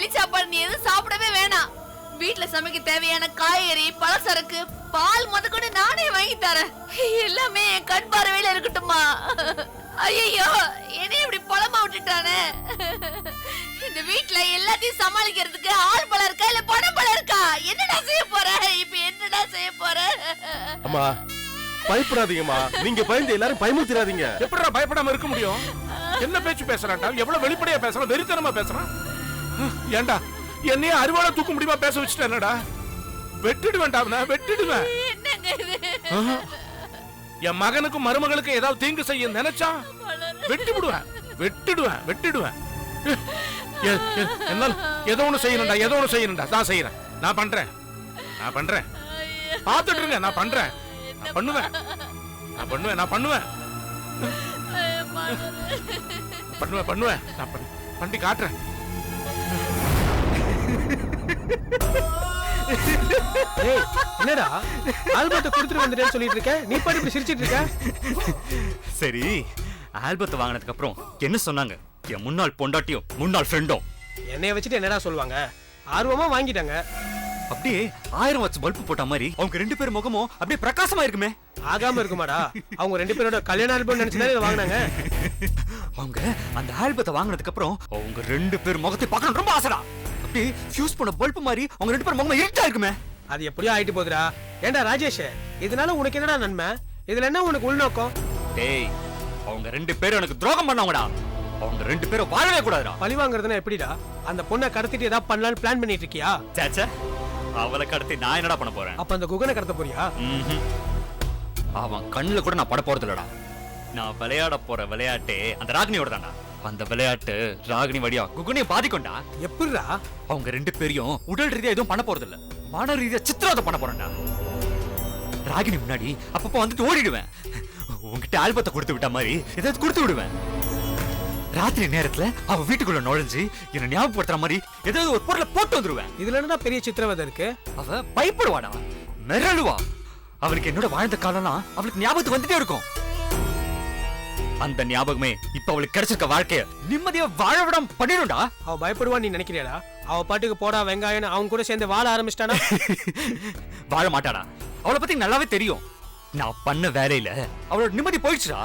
வெளி சாப்பாடு நீ எதுவும் சாப்பிடவே வேணாம். வீட்ல சமைக்க தேவையான காய்கறி பலசரக்கு பால் முதற்கொண்டு நானே வாங்கி தரேன். எல்லாமே என் கண் பார்வையில இருக்கட்டுமா ஐயோ என்னைய இப்படி புலம்ப விட்டுட்டானே. இந்த வீட்ல எல்லாத்தையும் சமாளிக்கிறதுக்கு ஆள் பலம் இருக்கா இல்ல பணம் பலம் இருக்கா? என்னடா செய்ய போற? இப்ப என்னடா செய்ய போற? அம்மா பயப்படாதீங்கம்மா. நீங்க பயந்து எல்லாரும் பயமுறுத்திடாதீங்க. எப்படிடா பயப்படாம இருக்க முடியும்? என்ன பேச்சு பேசுறான்டா? எவ்வளவு வெளிப்படையா பேசுறான்? வெறித்தனமா பேசுறான்? ஏன்டா என்னையே அருவாளை தூக்க முடியுமா? பேச வச்சுட்டேனடா வெட்டிடுவேன்டா அவனை வெட்டிடுவேன். என் மகனுக்கும் மருமகளுக்கும் ஏதாவது தீங்கு செய்ய நினைச்சா வெட்டி விடுவேன் வெட்டிடுவேன் வெட்டிடுவேன். என்னால ஏதோ ஒண்ணு செய்யணும்டா ஏதோ ஒண்ணு செய்யணும்டா. நான் செய்யறேன். நான் பண்றேன். நான் பண்றேன். பார்த்துட்டு இருங்க நான் பண்றேன். நான் பண்ணுவேன். நான் பண்ணுவேன் நான் பண்ணுவேன். பண்ணுவேன் பண்ணுவேன். நான் பண்ணி காட்டுறேன். ஏய் என்னடா? ஆல்பத்தை கொடுத்துட்டு வந்துட்டேன்னு சொல்லிட்டு இருக்க? நீ பாட்டு இப்படி சிரிச்சிட்டு இருக்க? சரி ஆல்பத்தை வாங்கினதுக்கு அப்புறம் என்ன சொன்னாங்க? என் முன்னாள் பொண்டாட்டியும் முன்னாள் ஃப்ரெண்டும் என்னைய வச்சுட்டு என்னடா சொல்லுவாங்க? ஆர்வமா வாங்கிட்டாங்க. அப்படியே ஆயிரம் வாட்ஸ் பல்பு போட்ட மாதிரி அவங்க ரெண்டு பேர் முகமும் அப்படியே பிரகாசமா இருக்குமே. ஆகாம இருக்குமாடா. அவங்க ரெண்டு பேரோட கல்யாண ஆல்பம் நினைச்சுதான் இதை வாங்கினாங்க. அவங்க அந்த ஆல்பத்தை வாங்கினதுக்கு அப்புறம் அவங்க ரெண்டு பேர் முகத்தை பார்க்கணும் ரொம்ப ஆசைடா. அப்படியே ஃபியூஸ் பண்ண பல்பு மாதிரி அவங்க ரெண்டு பேர் முகமா இருட்டா இருக்குமே. அது எப்படியோ ஆயிட்டு போகுதுடா. ஏன்டா ராஜேஷ் இதனால உனக்கு என்னடா நன்மை? இதுல என்ன உனக்கு உள்நோக்கம்? டேய் அவங்க ரெண்டு பேரும் எனக்கு துரோகம் பண்ணவங்கடா. அவங்க ரெண்டு பேரும் வாழவே கூடாதுடா. பழி வாங்குறதுன்னா எப்படிடா? அந்த பொண்ணை கடத்திட்டு ஏதாவது பண்ணலாம்னு பிளான் பண்ணிட்டு இருக்கியா? சேச்சே அவளை கடத்தி நான் என்னடா பண்ண போறேன்? அப்ப அந்த குகனை கடத்த போறியா. அவன் கண்ணுல கூட நான் பட போறது இல்லடா நான் விளையாட போற விளையாட்டே அந்த ராகினியோட தான்டா அந்த விளையாட்டு ராகினி வழியா குகுனிய பாதிக்கும்டா. எப்படிடா? அவங்க ரெண்டு பேரையும் உடல் ரீதியா எதுவும் பண்ண போறது இல்ல மன ரீதியா சித்திரவதை பண்ண போறேன்டா. ராகினி முன்னாடி அப்பப்போ வந்துட்டு ஓடிடுவேன். உன்கிட்ட ஆல்பத்தை கொடுத்து விட்ட மாதிரி ஏதாவது கொடுத்து விடுவேன். ராத்திரி நேரத்துல அவ வீட்டுக்குள்ள நுழைஞ்சு என்ன ஞாபகப்படுத்துற மாதிரி ஏதாவது ஒரு பொருளை போட்டு வந்துருவேன். இதுல என்னடா பெரிய சித்திரவதை இருக்கு? அவ பயப்படுவாடா. மிரளுவா. அவளுக்கு என்னோட வாழ்ந்த காலம்லாம் அவளுக்கு ஞாபகத்துக்கு வந்துட்டே இருக்கும். அந்த ஞாபகமே இப்ப அவளுக்கு கிடைச்சிருக்க வாழ்க்கைய நிம்மதியா வாழ விடாம பண்ணிடும்டா. அவ பயப்படுவான்னு நீ நினைக்கிறியாடா? அவ பாட்டுக்கு போடா வெங்காயம் அவங்க கூட சேர்ந்து வாழ ஆரம்பிச்சிட்டானா? வாழ மாட்டாடா. அவளை பத்தி நல்லாவே தெரியும். நான் பண்ண வேலையில அவளோட நிம்மதி போயிடுச்சுடா.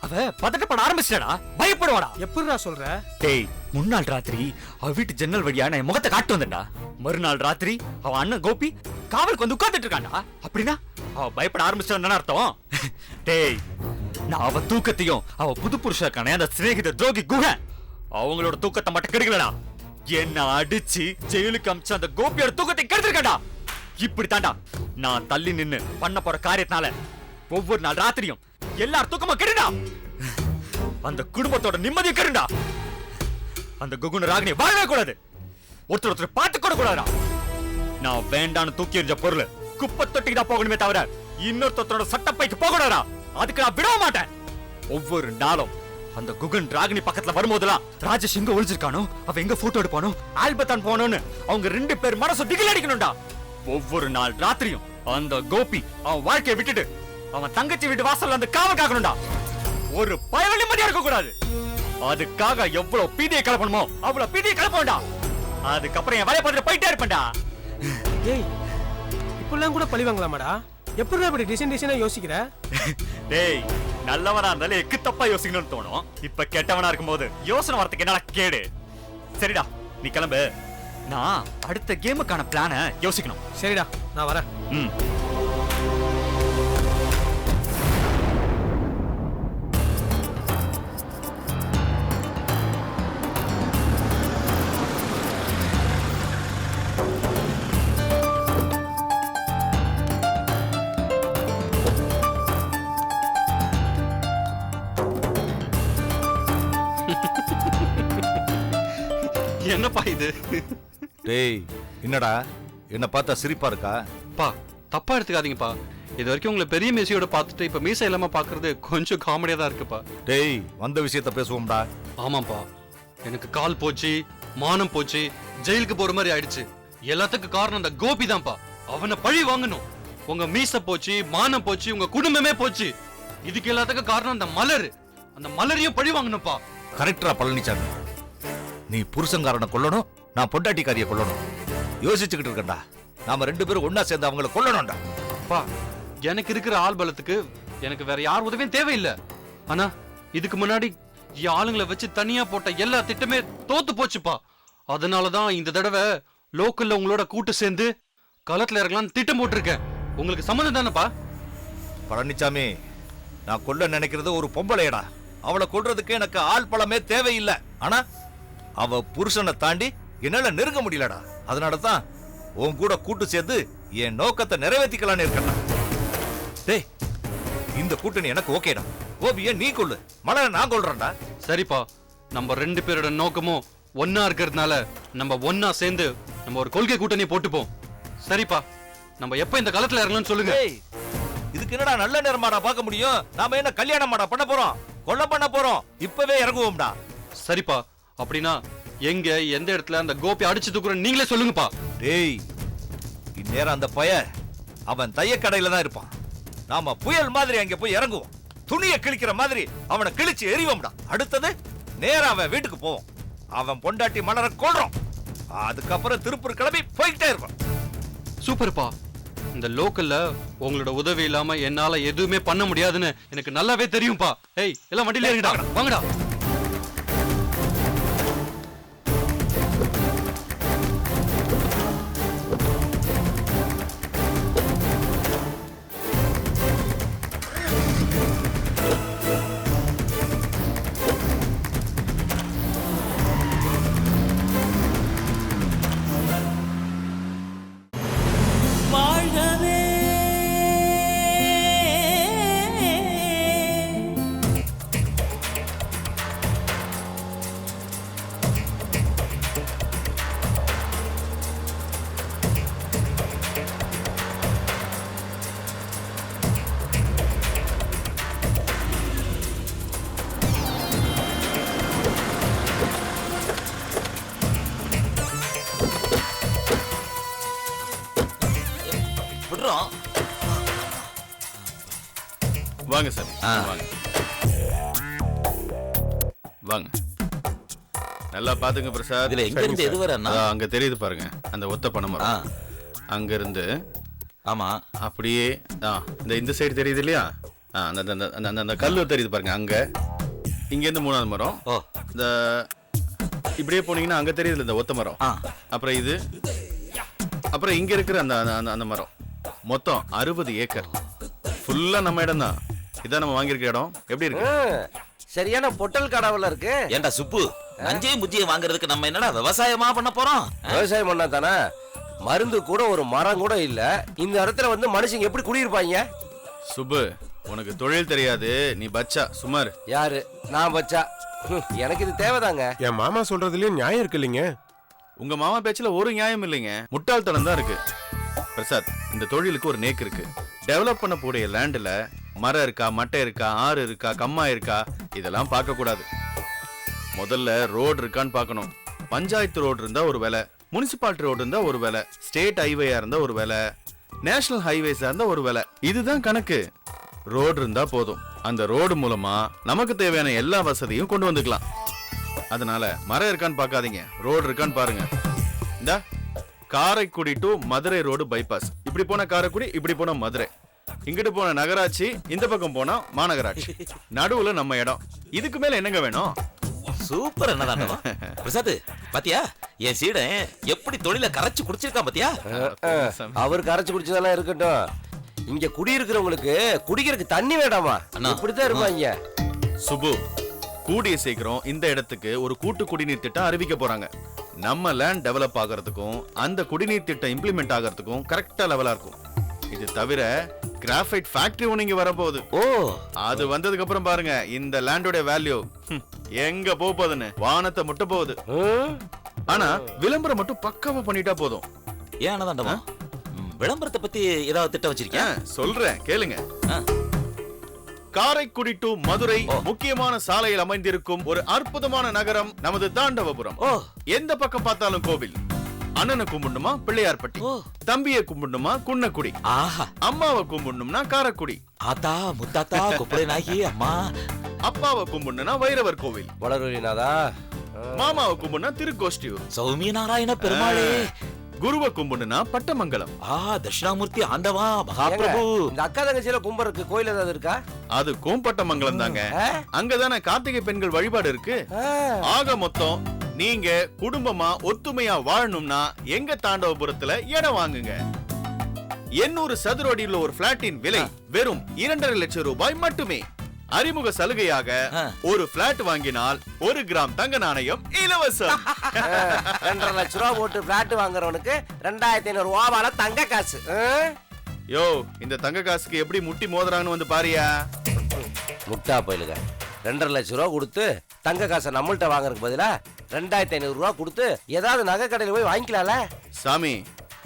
அவ பதட்டப்பட ஆரம்பிச்சிட்டாடா. பயப்படுவாடா. எப்படிடா சொல்ற? டேய் முன்னாள் ராத்திரி அவ வீட்டு ஜன்னல் வழியா நான் என் முகத்தை காட்டு வந்தேன்டா. மறுநாள் ராத்திரி அவ அண்ணன் கோபி காவலுக்கு வந்து உட்கார்ந்துட்டு இருக்காண்டா அப்படின்னா அவ பயப்பட ஆரம்பிச்சான்னு அர்த்தம்? டேய் நான் அவ தூக்கத்தையும் அவ புது புருஷக்கான அந்த சிநேகித துரோகி குக அவங்களோட தூக்கத்தை மட்டும் கெடுக்கலடா. என்ன அடிச்சு ஜெயிலுக்கு அமிச்ச அந்த கோபியோட தூக்கத்தை கெடுத்திருக்கடா இப்படி தாண்டா நான் தள்ளி நின்னு பண்ண போற காரியத்தினால ஒவ்வொரு நாள் ராத்திரியும் எல்லார் தூக்கமா கெடுடா. அந்த குடும்பத்தோட நிம்மதியை கெடுடா. அந்த குகுன ராகினி வாழவே கூடாது. ஒருத்தர் ஒருத்தர் பார்த்து கூட கூடாதா நான் வேண்டான்னு தூக்கி எறிஞ்ச பொருள் குப்பை தொட்டிக்கு தான் போகணுமே தவிர இன்னொருத்தரோட சட்டப்பைக்கு போகக்கூடாதா அதுக்கு நான் விட மாட்டேன். ஒவ்வொரு நாளும் அந்த குகன் ராகினி பக்கத்துல வரும்போதெல்லாம் ராஜேஷ் எங்க ஒளிஞ்சிருக்கானோ? அவ எங்க போட்டோ எடுப்பானோ? ஆல்பத்தான் போனோன்னு அவங்க ரெண்டு பேர் மனசு திகில் அடிக்கணும்டா. ஒவ்வொரு நாள் ராத்திரியும் அந்த கோபி அவன் வாழ்க்கையை விட்டுட்டு அவன் தங்கச்சி வீட்டு வாசல்ல அந்த காவல் காக்கணும்டா. ஒரு பயண நிம்மதியா இருக்க கூடாது அதுக்காக எவ்வளவு பீதியை கலப்பணுமோ அவ்வளவு பீதியை கலப்போம்டா அதுக்கப்புறம் என் வேலையை பார்த்துட்டு போயிட்டே இருப்பேன்டா. ஏய் இப்படிலாம் கூட பழி வாங்கலாமாடா? எப்படிடா இப்படி டிசைன் டிசைனா யோசிக்கிற? டேய் நல்லவனா இருந்தாலும் எக்கு தப்பா யோசிக்கணும்னு தோணும். இப்ப கெட்டவனா இருக்கும்போது யோசனை வரதுக்கு என்னடா கேடு? சரிடா நீ கிளம்பு. நான் அடுத்த கேமுக்கான பிளான யோசிக்கணும். சரிடா நான் வரேன். ம். என்னடா? என்ன பார்த்தா சிரிப்பா இருக்கா? பா தப்பா எடுத்துக்காதீங்கப்பா. இது வரைக்கும் உங்களை பெரிய மீசையோட பார்த்துட்டு இப்ப மீசை இல்லாம பாக்குறது கொஞ்சம் காமெடியா தான் இருக்குப்பா. டேய் வந்த விஷயத்த பேசுவோம்டா. ஆமாப்பா. எனக்கு கால் போச்சு மானம் போச்சு ஜெயிலுக்கு போற மாதிரி ஆயிடுச்சு. எல்லாத்துக்கும் காரணம் அந்த கோபி தான்ப்பா. அவனை பழி வாங்கணும். உங்க மீச போச்சு மானம் போச்சு உங்க குடும்பமே போச்சு. இதுக்கு எல்லாத்துக்கும் காரணம் அந்த மலர். அந்த மலரையும் பழி வாங்கணும்ப்பா. கரெக்டரா பழனிசாமி நீ புருஷங்காரனை கொல்லணும் நான் பொண்டாட்டிக்காரியை கொல்லணும். யோசிச்சுக்கிட்டு இருக்கேன்டா. நாம ரெண்டு பேரும் ஒண்ணா சேர்ந்து அவங்கள கொல்லணும்டா. பா எனக்கு இருக்கிற ஆள் பலத்துக்கு எனக்கு வேற யார் உதவியும் தேவையில்லை. ஆனா இதுக்கு முன்னாடி ஆளுங்களை வச்சு தனியா போட்ட எல்லா திட்டமே தோத்து போச்சுப்பா. அதனாலதான் இந்த தடவை லோக்கல்ல உங்களோட கூட்டு சேர்ந்து களத்துல இறங்கலாம்னு திட்டம் போட்டிருக்கேன். உங்களுக்கு சம்மதம் தானேப்பா? பழனிசாமி நான் கொல்ல நினைக்கிறது ஒரு பொம்பளையடா. அவளை கொல்றதுக்கு எனக்கு ஆள் பழமே தேவையில்லை. ஆனா அவ புருஷனை தாண்டி என்னால நெருங்க முடியலடா. அதனால தான் உன் கூட கூட்டு சேர்ந்து என் நோக்கத்தை நிறைவேற்றிக்கலான்னு இருக்கேன்டா டேய் இந்த கூட்டணி எனக்கு ஓகேடா. கோபிய நீ கொல்லு. மலரை நான் கொல்றேன்டா. சரிப்பா. நம்ம ரெண்டு பேரோட நோக்கமும் ஒன்னா இருக்கிறதுனால நம்ம ஒன்னா சேர்ந்து நம்ம ஒரு கொள்கை கூட்டணி போட்டுப்போம். சரிப்பா. நம்ம எப்ப இந்த களத்துல இறங்கலாம்னு சொல்லுங்க. இதுக்கு என்னடா நல்ல நேரமாடா பார்க்க முடியும்? நாம என்ன கல்யாணமாடா பண்ண போறோம்? கொல்ல பண்ண போறோம். இப்பவே இறங்குவோம்டா. சரிப்பா. அப்படின்னா எங்க எந்த இடத்துல அந்த கோபி அடிச்சு தூக்குறேன் நீங்களே சொல்லுங்கப்பா. டேய் இந்நேரம் அந்த பய அவன் தையக்கடையில தான் இருப்பான். நாம புயல் மாதிரி அங்க போய் இறங்குவோம். துணியை கிழிக்கிற மாதிரி அவனை கிழிச்சு எறிவோம்டா. அடுத்தது நேரா அவன் வீட்டுக்கு போவோம். அவன் பொண்டாட்டி மலர கொள்றோம் அதுக்கப்புறம் திருப்பூர் கிளம்பி போய்கிட்டே இருப்பான் சூப்பர்ப்பா. இந்த லோக்கல்ல உங்களோட உதவி இல்லாம என்னால எதுவுமே பண்ண முடியாதுன்னு எனக்கு நல்லாவே தெரியும்பா. ஏய் எல்லாம் வண்டியில இருங்கடா வாங்கடா. வாங்க சார். ஆ. வாங்க. வாங்க. நல்லா பாத்துங்க பிரசாத். இதுல எங்க இருந்து எது வரேன்னா அதான் அங்க தெரியுது பாருங்க. அந்த ஒத்த பனை ஆ. மரம் அங்க இருந்து ஆமா. அப்படியே ஆ இந்த இந்த சைடு தெரியுது இல்லையா? ஆ அந்த அந்த- அந்த அந்த- அந்த அந்த கல்லு தெரியுது பாருங்க அங்க. இங்க இருந்து மூணாவது மரம். ஓ. இந்த இப்படியே போனீங்கன்னா அங்க தெரியுது இந்த ஒத்த மரம். ஆ. அப்புறம் இது. அப்புறம் இங்க இருக்கிற அந்த அந்த- அந்த அந்த மரம். மொத்தம் அறுபது ஏக்கர். ஃபுல்லா நம்ம இடம் தான் இதான் நம்ம வாங்கியிருக்க இடம். எப்படி இருக்கு? சரியான பொட்டல் கடவுல இருக்கு. ஏன்டா சுப்பு நஞ்சையும் புத்தியும் வாங்குறதுக்கு நம்ம என்னடா விவசாயமா பண்ண போறோம்? விவசாயம் பண்ணா தானே? மருந்து கூட ஒரு மரம் கூட இல்ல. இந்த இடத்துல வந்து மனுஷங்க எப்படி குடியிருப்பாங்க? சுப்பு உனக்கு தொழில் தெரியாது. நீ பச்சா சுமார். யாரு? நான் வச்சா ஹம், எனக்கு இது தேவைதாங்க. என் மாமா சொல்றதுலயும் நியாயம் இருக்கு இல்லைங்க? உங்க மாமா பேச்சுல ஒரு நியாயம் இல்லைங்க. முட்டாள்தனம் தான் இருக்கு. பிரசாத் இந்த தொழிலுக்கு ஒரு நேக்கு இருக்கு. டெவலப் பண்ண கூடிய லேண்ட்ல மரம் இருக்கா மட்டை இருக்கா ஆறு இருக்கா கம்மா இருக்கா இதெல்லாம் பார்க்கக்கூடாது. முதல்ல ரோடு இருக்கான்னு பார்க்கணும். பஞ்சாயத்து ரோடு இருந்தால் ஒரு வேலை முனிசிபாலிட்டி ரோடு இருந்தால் ஒரு வேலை ஸ்டேட் ஹைவேயாக இருந்தால் ஒரு வேலை நேஷனல் ஹைவேஸாக இருந்தால் ஒரு வேலை. இதுதான் கணக்கு. ரோடு இருந்தால் போதும். அந்த ரோடு மூலமாக நமக்கு தேவையான எல்லா வசதியும் கொண்டு வந்துக்கலாம். அதனால மரம் இருக்கான்னு பார்க்காதீங்க. ரோடு இருக்கான்னு பாருங்க. இந்த Karaikudi to Madurai road bypass இப்படி போன காரைக்குடி இப்படி போன மதுரை. இங்கிட்டு போன நகராட்சி இந்த பக்கம் போனா மாநகராட்சி. நடுவுல நம்ம இடம். இதுக்கு மேல என்னங்க வேணும்? சூப்பர் என்னதான் பிரசாத் பாத்தியா? என் சீடன் எப்படி தொழில கரைச்சு குடிச்சிருக்கான் பாத்தியா? அவர் கரைச்சு குடிச்சதெல்லாம் இருக்கட்டும். இங்க குடியிருக்கிறவங்களுக்கு குடிக்கிறதுக்கு தண்ணி வேண்டாமா. இப்படித்தான் இருப்பாங்க சுபு கூடிய சீக்கிரம் இந்த இடத்துக்கு ஒரு கூட்டு குடிநீர் திட்டம் அறிவிக்க போறாங்க. நம்ம லேண்ட் டெவலப் ஆகிறதுக்கும் அந்த குடிநீர் திட்டம் இம்ப்ளிமெண்ட் ஆகிறதுக்கும் கரெக்டா லெவலா இருக்கும். இது தவிர கிராஃபைட் ஃபேக்டரி ஒன்று இங்க வரப்போகுது. ஓ. அது வந்ததுக்கு அப்புறம் பாருங்க இந்த லேண்டோட வேல்யூ எங்க போக போகுதுன்னு வானத்தை முட்ட போகுது? ஆனா விளம்பரம் மட்டும் பக்காவா பண்ணிட்டா போதும். ஏன் அண்ணதாண்டமா விளம்பரத்தை பத்தி ஏதாவது திட்டம் வச்சிருக்கியா? ஏன், சொல்றேன் கேளுங்க. காரைக்குடி டு மதுரை. முக்கியமான சாலையில் அமைந்திருக்கும் ஒரு அற்புதமான நகரம் நமது தாண்டவபுரம். எந்த பக்கம் பார்த்தாலும் கோவில். அண்ணனை கும்பிடணுமா பிள்ளையார்பட்டி. தம்பியை கும்பிடணுமா குன்னக்குடி. ஆஹா. அம்மாவை கும்பிடணும்னா காரக்குடி. ஆத்தா முத்தாத்தா குப்பரை நாயகி அம்மா. அப்பாவை கும்பிடணும்னா வைரவர் கோவில். வளர்வழிநாதா ஆ. மாமாவை கும்பிடுனா திருக்கோஷ்டியூர். சௌமிய நாராயண பெருமாளே. குருவை கும்பிடுனா பட்டமங்கலம். ஆ தட்சிணாமூர்த்தி ஆண்டவா மகாபிரபு. இந்த அக்கா தங்கச்சியில கும்பருக்கு கோயில் ஏதாவது இருக்கா? அதுக்கும் பட்டமங்கலம் தாங்க? அங்கதானே கார்த்திகை பெண்கள் வழிபாடு இருக்கு. ஆக மொத்தம் நீங்க குடும்பமா ஒத்துமையா வாழணும்னா எங்க தாண்டவபுரத்துல இடம் வாங்குங்க. எண்ணூறு சதுர அடியில் ஒரு பிளாட்டின் விலை வெறும் இரண்டரை லட்சம் ரூபாய் மட்டுமே. அறிமுக சலுகையாக. ஒரு பிளாட் வாங்கினால் ஒரு கிராம் தங்க நாணயம் இலவசம். ரெண்டரை லட்ச ரூபா போட்டு பிளாட் வாங்குறவனுக்கு ரெண்டாயிரத்தி ஐநூறு ரூபாவால தங்க காசு? யோ இந்த தங்க காசுக்கு எப்படி முட்டி மோதுறாங்கன்னு வந்து பாரியா? முட்டா போயிலுங்க. ரெண்டரை லட்ச ரூபா கொடுத்து தங்க காசை நம்மள்ட்ட வாங்குறதுக்கு பதிலா ரெண்டாயிரத்தி ஐநூறு ரூபா கொடுத்து ஏதாவது நகை கடையில போய் வாங்கிக்கலாம்ல? சாமி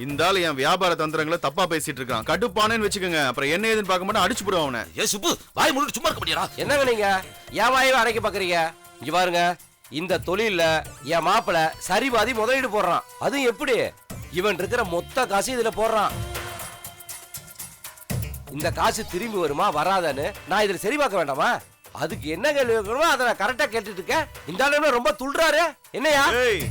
இந்த ஆளு என் வியாபார தந்திரங்களை தப்பா பேசிட்டு இருக்கான். கடுப்பானேன்னு வச்சுக்கோங்க. அப்புறம் என்ன ஏதுன்னு பார்க்க மாட்டேன் அடிச்சு போடுவான் அவனை. ஏ சுப்பு வாய் மூடிட்டு சும்மா இருக்க முடியாதா என்னங்க நீங்க? என் வாயவே அடைக்க பாக்குறீங்க? இங்க பாருங்க. இந்த தொழில்ல என் மாப்பிள சரிபாதி முதலீடு போடுறான். அதுவும் எப்படி? இவன் இருக்கிற மொத்த காசு இதுல போடுறான். இந்த காசு திரும்பி வருமா வராதான்னு நான் இதுல சரி பார்க்க வேண்டாமா? அதுக்கு என்ன கேள்வி கேட்கணுமோ அதை நான் கரெக்டா கேட்டுட்டு இருக்கேன். இந்த ஆளு ரொம்ப துள்றாரு என்னையா? ஏய்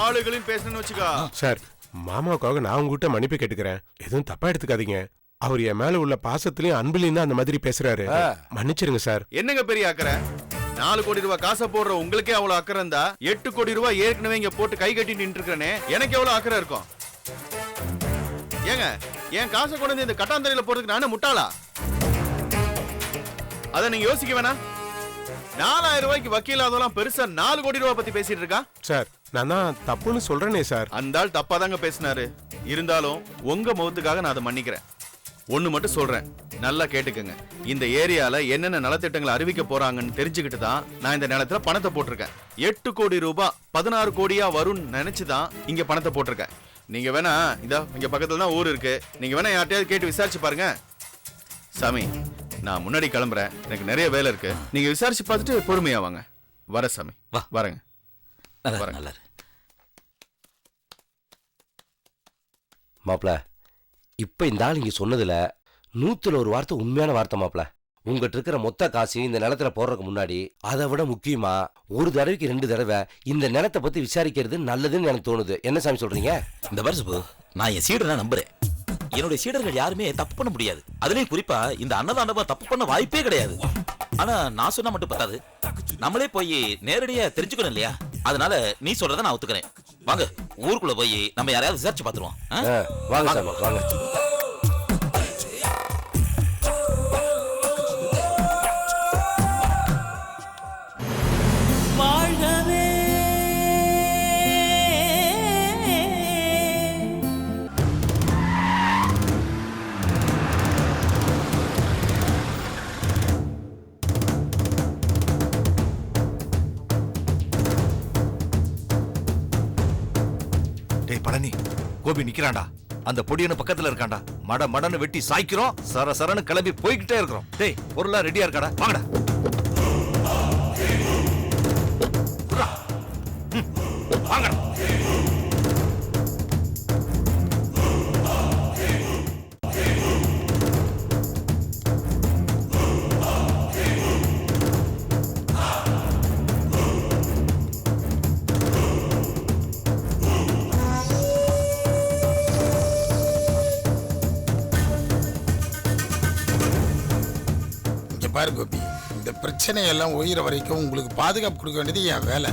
ஆளுகளையும் பேசணும்னு வச்சுக்கோ. சார் மாமாவுக்காக நான் உங்ககிட்ட மன்னிப்பு கேட்டுக்கிறேன். எதுவும் தப்பா எடுத்துக்காதீங்க. அவர் என் மேல உள்ள பாசத்திலையும் அன்புலையும் தான் அந்த மாதிரி பேசுறாரு. மன்னிச்சிருங்க சார். என்னங்க பெரிய அக்கறை? நாலு கோடி ரூபாய் காசை போடுற உங்களுக்கே அவ்வளவு அக்கறை இருந்தா எட்டு கோடி ரூபாய் ஏற்கனவே இங்க போட்டு கை கட்டி நின்று இருக்கிறனே எனக்கு எவ்வளவு அக்கறை இருக்கும்? ஏங்க என் காசை கொண்டு வந்து இந்த கட்டாந்தரையில போறதுக்கு நானே முட்டாளா? அத நீங்க யோசிக்க வேணாம். நாலாயிரம் ரூபாய்க்கு வக்கீல் ஆதெல்லாம் பெருசா நாலு கோடி ரூபாய் பத்தி பேசிட்டு இருக்கா? சார் நான் தான் தப்புன்னு சொல்றேனே சார். அந்த ஆள் தப்பா தாங்க பேசினாரு. இருந்தாலும் உங்க முகத்துக்காக நான் அதை மன்னிக்கிறேன். ஒண்ணு மட்டும் சொல்றேன். நல்லா கேட்டுக்கங்க. இந்த ஏரியால என்னென்ன நலத்திட்டங்களை அறிவிக்க போறாங்கன்னு தெரிஞ்சுக்கிட்டு தான் நான் இந்த நிலத்துல பணத்தை போட்டிருக்கேன். எட்டு கோடி ரூபாய் பதினாறு கோடியா வரும்னு நினைச்சுதான் இங்க பணத்தை போட்டிருக்கேன். நீங்க வேணா இதா இங்க பக்கத்துல தான் ஊர் இருக்கு. நீங்க வேணா யார்ட்டையாவது கேட்டு விசாரிச்சு பாருங்க. சாமி நான் முன்னாடி கிளம்புறேன். எனக்கு நிறைய வேலை இருக்கு. நீங்க விசாரிச்சு பார்த்துட்டு பொறுமையா வாங்க. வர சாமி. வா. வரேங்க. நல்லா வரேன். நல்லா. மாப்ள இப்ப இந்த ஆள் இங்க சொன்னதுல நூத்துல ஒரு வார்த்தை உண்மையான வார்த்தை மாப்ள உங்ககிட்ட இருக்கிற மொத்த காசையும் இந்த நிலத்துல போடுறதுக்கு முன்னாடி அதை விட முக்கியமா ஒரு தடவைக்கு ரெண்டு தடவை இந்த நிலத்தை பத்தி விசாரிக்கிறது நல்லதுன்னு எனக்கு தோணுது. என்ன சாமி சொல்றீங்க? இந்த சுப்பு நான் என் சீடரை நம்புறேன். என்னுடைய சீடர்கள் யாருமே தப்பு பண்ண முடியாது. அதுலயும் குறிப்பா இந்த அன்னதாண்டவ தப்பு பண்ண வாய்ப்பே கிடையாது. ஆனா நான் சொன்னா மட்டும் பத்தாது. நம்மளே போய் நேரடியா தெரிஞ்சுக்கணும் இல்லையா? அதனால நீ சொல்றத நான் ஒத்துக்கிறேன். வாங்க ஊருக்குள்ள போய் நம்ம யாரையாவது விசாரிச்சு பாத்துருவோம் வாங்க வாங்க. கோபி நிக்கிறான்டா. அந்த பொடியனு பக்கத்துல இருக்கான்டா. மட மடன்னு வெட்டி சாய்க்கிறோம். சர சரன்னு கிளம்பி போய்கிட்டே இருக்கிறோம். டேய் பொருளா ரெடியா இருக்காடா? வாங்கடா. பாரு கோபி இந்த பிரச்சனையெல்லாம் உயிர வரைக்கும் உங்களுக்கு பாதுகாப்பு கொடுக்க வேண்டியது என் வேலை.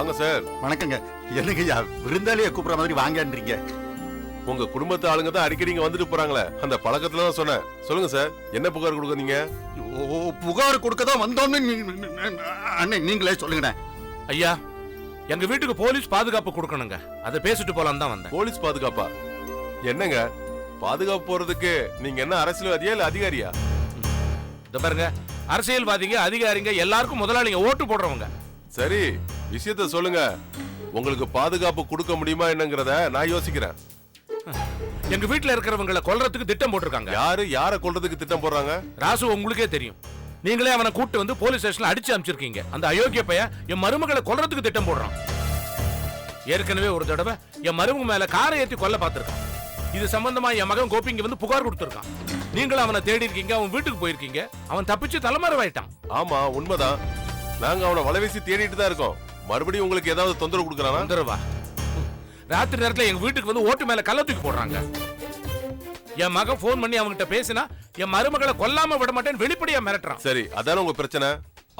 வாங்க சார் வணக்கங்க. என்னங்க ஐயா விருந்தாளியை கூப்பிடுற மாதிரி வாங்கன்றீங்க? உங்க குடும்பத்து ஆளுங்க தான் அடிக்கடி இங்க வந்துட்டு போறாங்களே. அந்த பழக்கத்துல தான் சொன்னேன். சொல்லுங்க சார் என்ன புகார் கொடுக்குறீங்க ஓ புகார் கொடுக்க தான் வந்தோன்னு நீ- அண்ணே நீங்களே சொல்லுங்கண்ணே. ஐயா எங்க வீட்டுக்கு போலீஸ் பாதுகாப்பு கொடுக்கணுங்க. அதை பேசிட்டு போலாம் தான் வந்தேன். போலீஸ் பாதுகாப்பா? என்னங்க? பாதுகாப்பு போறதுக்கு நீங்க என்ன அரசியல்வாதியா இல்ல அதிகாரியா? இந்த பாருங்க அரசியல்வாதிங்க அதிகாரிங்க எல்லாருக்கும் முதலாளிங்க ஓட்டு போடுறவங்க. சரி. விஷயத்த சொல்லுங்க. உங்களுக்கு பாதுகாப்பு கொடுக்க முடியுமா என்னங்கறத நான் யோசிக்கிறேன். எங்க வீட்டுல இருக்கிறவங்களை கொல்றதுக்கு திட்டம் போட்டிருக்காங்க. யாரு யார கொல்றதுக்கு திட்டம் போடுறாங்க? ராசு உங்களுக்கே தெரியும். நீங்களே அவனை கூட்டு வந்து போலீஸ் ஸ்டேஷன்ல அடிச்சு அனுப்பிச்சிருக்கீங்க. அந்த அயோக்கிய பையன் என் மருமகளை கொல்றதுக்கு திட்டம் போடுறான். ஏற்கனவே ஒரு தடவை என் மருமக மேல காரை ஏத்தி கொல்ல பார்த்திருக்கான். இது சம்பந்தமா என் மகன் கோபி இங்க வந்து புகார் கொடுத்திருக்கான். நீங்களும் அவனை தேடி இருக்கீங்க அவன் வீட்டுக்கு போயிருக்கீங்க. அவன் தப்பிச்சு தலைமறைவாயிட்டான். ஆமா உண்மைதான். நாங்க அவனை வலைவீசி தேடிட்டு தான் இருக்கோம். மறுபடியும் உங்களுக்கு ஏதாவது தொந்தரவு கொடுக்குறானா? தொந்தரவா? ராத்திரி நேரத்துல எங்க வீட்டுக்கு வந்து ஓட்டு மேல கள்ள தூக்கி போடுறாங்க. என் மகன் ஃபோன் பண்ணி அவன்கிட்ட பேசினா என் மருமகளை கொல்லாம விட மாட்டேன்னு வெளிப்படையா மிரட்டுறான். சரி அதானே உங்க பிரச்சனை?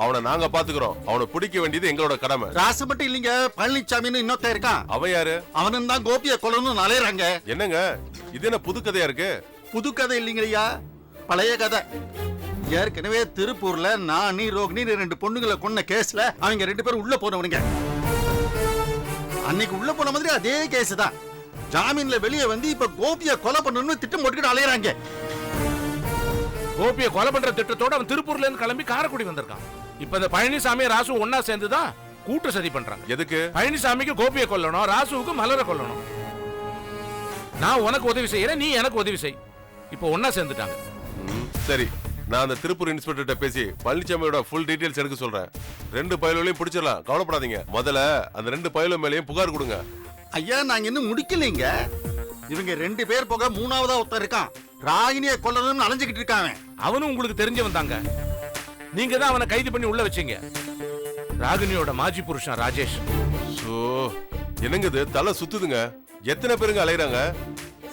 அவனை நாங்க பாத்துக்கிறோம். அவனை பிடிக்க வேண்டியது எங்களோட கடமை. ராசு மட்டும் இல்லைங்க பழனிசாமின்னு இன்னொருத்தன் இருக்கான். அவன் யாரு? அவனும் தான் கோபியை கொல்லணும்னு அலையறாங்க. என்னங்க? இது என்ன புது கதையா இருக்கு? புது கதை இல்லைங்கய்யா பழைய கதை. ஏற்கனவே திருப்பூர்ல நான் நீ ரோகிணி ரெண்டு பொண்ணுங்களை கொன்ன கேஸ்ல அவங்க ரெண்டு பேரும் உள்ள போனவனுங்க. அன்னைக்கு உள்ள போன மாதிரி அதே கேஸ் தான். ஜாமீன்ல வெளியே வந்து இப்ப கோபியை கொலை பண்ணணும்னு திட்டம் போட்டுக்கிட்டு அலையறாங்க. கோபியை கொலை பண்ற திட்டத்தோட அவன் திருப்பூர்ல இருந்து கிளம்பி காரைக்குடி வந்திருக்கான். இப்ப இந்த பழனிசாமி ராசு ஒன்னா சேர்ந்துதான் கூட்டு சதி பண்றாங்க. எதுக்கு? பழனிசாமிக்கு கோபியை கொல்லணும் ராசுவுக்கு மலரை கொல்லணும். நான் உனக்கு உதவி செய்யறேன் நீ எனக்கு உதவி செய். இப்போ ஒன்னா சேர்ந்துட்டாங்க. சரி. நான் அந்த திருப்பூர் இன்ஸ்பெக்டர்கிட்ட பேசி பழனிசாமியோட ஃபுல் டீடைல்ஸ் எடுக்க சொல்றேன். ரெண்டு பயலுகளையும் பிடிச்சிடலாம் கவலைப்படாதீங்க. முதல்ல அந்த ரெண்டு பயலும் மேலேயும் புகார் கொடுங்க. ஐயா நாங்க இன்னும் முடிக்கலைங்க. இவங்க ரெண்டு பேர் போக மூணாவதா ஒருத்தன் இருக்கான். ராகினியை கொல்லணும்னு அலைஞ்சுக்கிட்டு இருக்கான் அவனும் உங்களுக்கு தெரிஞ்சவன் தாங்க நீங்க தான் அவனை கைது பண்ணி உள்ள வச்சீங்க. ராகினியோட மாஜி புருஷன் ராஜேஷ். ஸோ என்னங்க இது? தலை சுத்துதுங்க. எத்தனை பேருங்க அலையறாங்க?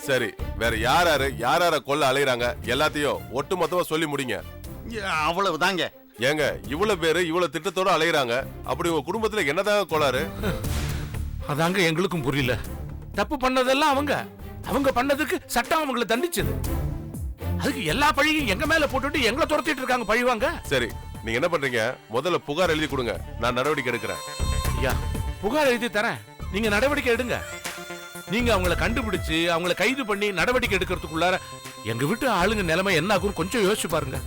சரி வேற யார் யாரு யார் யார கொல்ல அலையறாங்க எல்லாத்தையும் ஒட்டு மொத்தமா சொல்லி முடிங்க. அவ்வளவுதாங்க. ஏங்க இவ்வளவு பேரு இவ்வளவு திட்டத்தோட அலையறாங்க அப்படி உங்க குடும்பத்துல என்னதாங்க கோளாறு? அதாங்க எங்களுக்கும் புரியல. தப்பு பண்ணதெல்லாம் அவங்க. அவங்க பண்ணதுக்கு சட்டம் அவங்கள தண்டிச்சது. அதுக்கு எல்லா பழியும் எங்க மேல போட்டுட்டு எங்களை துரத்திட்டு இருக்காங்க பழிவாங்க? சரி நீங்க என்ன பண்றீங்க? முதல்ல புகார் எழுதி கொடுங்க நான் நடவடிக்கை எடுக்கிறேன். ஐயா புகார் எழுதி தரேன். நீங்க நடவடிக்கை எடுங்க. நீங்க அவங்கள கண்டுபிடிச்சு அவங்கள கைது பண்ணி நடவடிக்கை எடுக்கிறதுக்குள்ளார எங்க வீட்டு ஆளுங்க நிலைமை என்ன ஆகும் கொஞ்சம் யோசிச்சு பாருங்க.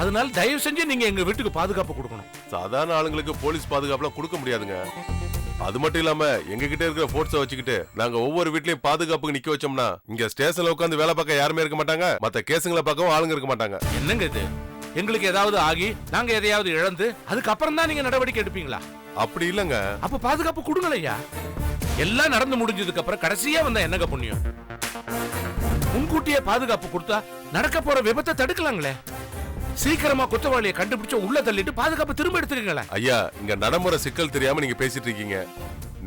அதனால தயவு செஞ்சு நீங்க எங்க வீட்டுக்கு பாதுகாப்பு கொடுக்கணும். சாதாரண ஆளுங்களுக்கு போலீஸ் பாதுகாப்புலாம் கொடுக்க முடியாதுங்க. அது மட்டும் இல்லாம எங்க கிட்ட இருக்கிற போர்ட்ஸை வச்சுக்கிட்டு நாங்க ஒவ்வொரு வீட்லயும் பாதுகாப்புக்கு நிக்க வச்சோம்னா இங்க ஸ்டேஷன்ல உட்காந்து வேலை பார்க்க யாருமே இருக்க மாட்டாங்க. மத்த கேசுங்களை பார்க்கவும் ஆளுங்க இருக்க மாட்டாங்க. என்னங்க இது? எங்களுக்கு ஏதாவது ஆகி நாங்க எதையாவது இழந்து அதுக்கப்புறம் தான் நீங்க நடவடிக்கை எடுப்பீங்களா? அப்படி இல்லங்க. அப்ப பாதுகாப்பு கொடுங்களையா? எல்லாம் நடந்து முடிஞ்சதுக்கு அப்புறம் கடைசியா வந்த என்னங்க புண்ணியம்? முன்கூட்டியே பாதுகாப்பு கொடுத்தா நடக்க போற விபத்தை தடுக்கலாங்களே? சீக்கிரமா குற்றவாளியை கண்டுபிடிச்சு உள்ள தள்ளிட்டு பாதுகாப்பு திரும்ப எடுத்துக்கங்களேன் ஐயா இங்க நடைமுறை சிக்கல் தெரியாம நீங்க பேசிட்டு இருக்கீங்க.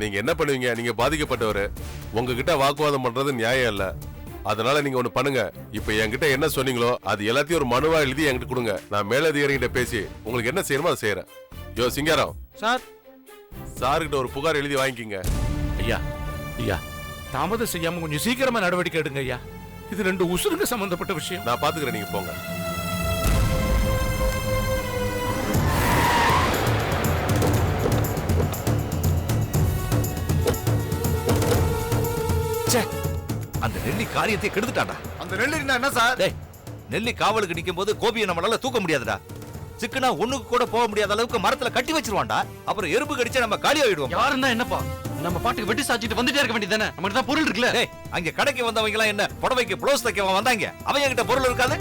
நீங்க என்ன பண்ணுவீங்க? நீங்க பாதிக்கப்பட்டவரு. உங்ககிட்ட வாக்குவாதம் பண்றது நியாயம் இல்ல. அதனால நீங்க ஒண்ணு பண்ணுங்க. இப்ப என்கிட்ட என்ன சொன்னீங்களோ அது எல்லாத்தையும் ஒரு மனுவா எழுதி என்கிட்ட கொடுங்க. நான் மேலதிகாரிகிட்ட பேசி உங்களுக்கு என்ன செய்யணுமோ அதை செய்யறேன் யோ சிங்காரம். சார். சார்கிட்ட ஒரு புகார் எழுதி வாங்கிக்கிங்க. ஐயா ஐயா. தாமதம் செய்யாம கொஞ்சம் சீக்கிரமா நடவடிக்கை எடுங்க ஐயா. இது ரெண்டு உசுருங்க சம்பந்தப்பட்ட விஷயம். நான் பாத்துக்கிறேன் நீங்க போங்க. அந்த நெல்லி காரியத்தை கெடுத்துட்டாடா அந்த நெல்லி என்ன சார்? நெல்லி காவலுக்கு நிக்கும் போது கோபியை நம்மளால தூக்க முடியாதுடா. சிக்கனா ஒண்ணுக்கு கூட போக முடியாத அளவுக்கு மரத்துல கட்டி வச்சிருவான்டா. அப்புறம் எறும்பு கடிச்சா நம்ம காலி ஆயிடுவோம். யாருன்னா என்னப்பா? நம்ம பாட்டுக்கு வெட்டி சாச்சிட்டு வந்துட்டே இருக்க வேண்டியதானே நம்ம தான் பொருள் இருக்குல்ல? டேய் அங்க கடைக்கு வந்தவங்க எல்லாம் என்ன புடவைக்கு ப்ளவுஸ் தைக்க வந்தாங்க? அவங்க கிட்ட பொருள் இருக்காது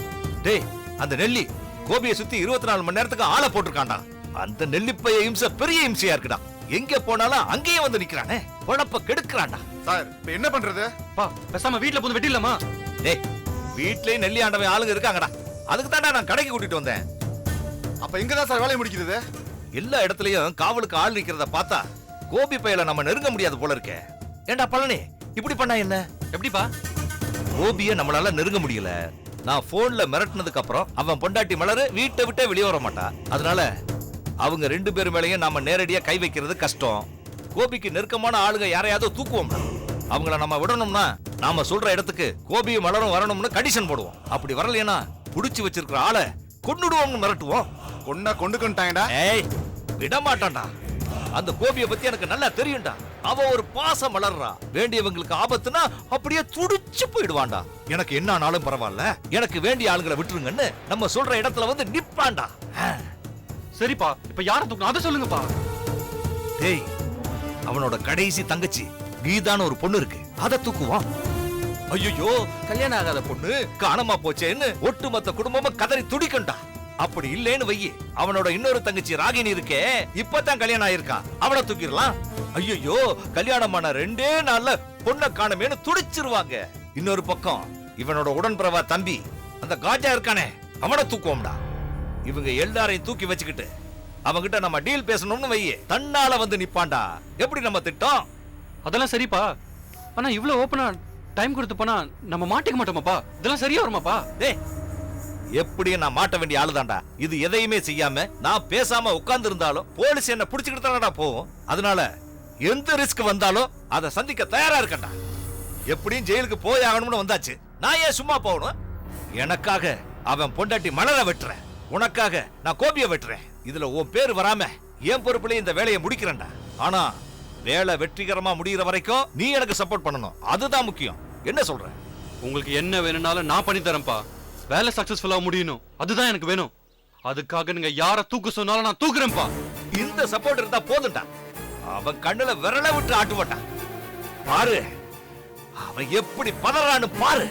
டேய் அந்த நெல்லி கோபியை சுத்தி இருபத்தி நாலு மணி நேரத்துக்கு ஆளை போட்டிருக்கான்டா. அந்த நெல்லிப்பைய இம்சை பெரிய இம்சையா இருக்குடா. எங்க போனாலும் அங்கேயே வந்து நிக்கிறானே. பொழப்ப கெடுக்கிறான்டா. சார் இப்ப என்ன பண்றது? பா பேசாம வீட்ல போய் வெட்டிடலாமா டேய் வீட்லயே நெல்லி ஆண்டவன் ஆளுங்க இருக்காங்கடா. அதுக்கு தான்டா நான் கடைக்கு கூட்டிட்டு வந்தேன். அப்ப எங்க தான் சார் வேலையை முடிக்கிறது? எல்லா இடத்துலயும் காவலுக்கு ஆள் நிக்கிறத பார்த்தா கோபி பையில நம்ம நெருங்க முடியாது போல இருக்கே. ஏண்டா பழனி இப்படி பண்ணா என்ன? எப்படிப்பா? கோபிய நம்மளால நெருங்க முடியல. நான் போன்ல மிரட்டினதுக்கு அப்புறம் அவன் பொண்டாட்டி மலரு வீட்டை விட்டே வெளியே வர மாட்டா. அதனால அவங்க ரெண்டு பேர் மேலயும் நாம நேரடியா கை வைக்கிறது கஷ்டம். கோபிக்கு நெருக்கமான ஆளுங்க யாரையாவது தூக்குவோம்னா அவங்கள நம்ம விடணும்னா நாம சொல்ற இடத்துக்கு கோபியும் மலரும் வரணும்னு கண்டிஷன் போடுவோம். அப்படி வரலைன்னா புடிச்சு வச்சிருக்கிற ஆளை கொன்னுடுவோம்னு மிரட்டுவோம். கொண்டா கொண்டு கொண்டாங்கடா ஏய் விட மாட்டான்டா அந்த கோபிய பத்தி எனக்கு நல்லா தெரியும்டா. அவ ஒரு பாசம் மலர்றா. வேண்டியவங்களுக்கு ஆபத்துனா அப்படியே துடிச்சு போயிடுவான்டா. எனக்கு என்ன ஆனாலும் பரவாயில்ல. எனக்கு வேண்டிய ஆளுங்களை விட்டுருங்கன்னு நம்ம சொல்ற இடத்துல வந்து நிப்பான்டா. சரிப்பா இப்ப யார தூக்கணும் அதை சொல்லுங்கப்பா. டேய் அவனோட கடைசி தங்கச்சி கீதான்னு ஒரு பொண்ணு இருக்கு. அதை தூக்குவான். ஐயோ கல்யாணம் ஆகாத பொண்ணு? காணாம போச்சேன்னு ஒட்டுமொத்த குடும்பமும் கதறி துடிக்கண்டா அப்படி இல்லேன்னு வையி. அவனோட இன்னொரு தங்கச்சி ராகினி இருக்கே இப்பதான் கல்யாணம் ஆயிருக்கா. அவளை தூக்கிடலாம். ஐயோ கல்யாணம் ஆன ரெண்டே நாள்ல பொண்ணை காணமேன்னு துடிச்சிருவாங்க. இன்னொரு பக்கம் இவனோட உடன்பிறவா தம்பி அந்த காஜா இருக்கானே அவனை தூக்குவோம்டா. இவங்க எல்லாரையும் தூக்கி வச்சுக்கிட்டு அவங்கிட்ட நம்ம டீல் பேசணும்னு வையே தன்னால வந்து நிப்பான்டா எப்படி நம்ம திட்டம்? அதெல்லாம் சரிப்பா. ஆனா இவ்வளவு ஓப்பனா டைம் கொடுத்து போனா நம்ம மாட்டிக்க மாட்டோமாப்பா? இதெல்லாம் சரியா வருமாப்பா? டேய் எப்படியும் நான் மாட்ட வேண்டிய ஆளுதான்டா. இது எதையுமே செய்யாம நான் பேசாம உட்கார்ந்து இருந்தாலும் போலீஸ் என்ன புடிச்சுக்கிட்டு தானடா போகும். அதனால எந்த ரிஸ்க் வந்தாலும் அதை சந்திக்க தயாரா இருக்கேன்டா. எப்படியும் ஜெயிலுக்கு போய் ஆகணும்னு வந்தாச்சு. நான் ஏன் சும்மா போகணும்? எனக்காக அவன் பொண்டாட்டி மலரை வெட்டுறேன். உனக்காக நான் கோபிய வெட்டுறேன். இதுல உன் பேர் வராம என் பொறுப்புல இந்த வேலையை முடிக்கிறேன்டா. ஆனா வேலை வெற்றிகரமா முடிகிற வரைக்கும் நீ எனக்கு சப்போர்ட் பண்ணணும். அதுதான் முக்கியம். என்ன சொல்ற? உங்களுக்கு என்ன வேணும்னாலும் நான் பண்ணி தரேன்ப்பா வேலை சக்சஸ்ஃபுல்லா முடியணும். அதுதான் எனக்கு வேணும். அதுக்காக நீங்க யார தூக்க சொன்னாலும் நான் தூக்குறேன்ப்பா. இந்த சப்போர்ட் இருந்தா போதும்டா. அவன் கண்ணுல விரல விட்டு ஆட்டுவான்டா. பாரு. அவன் எப்படி பதறான்னு பாரு.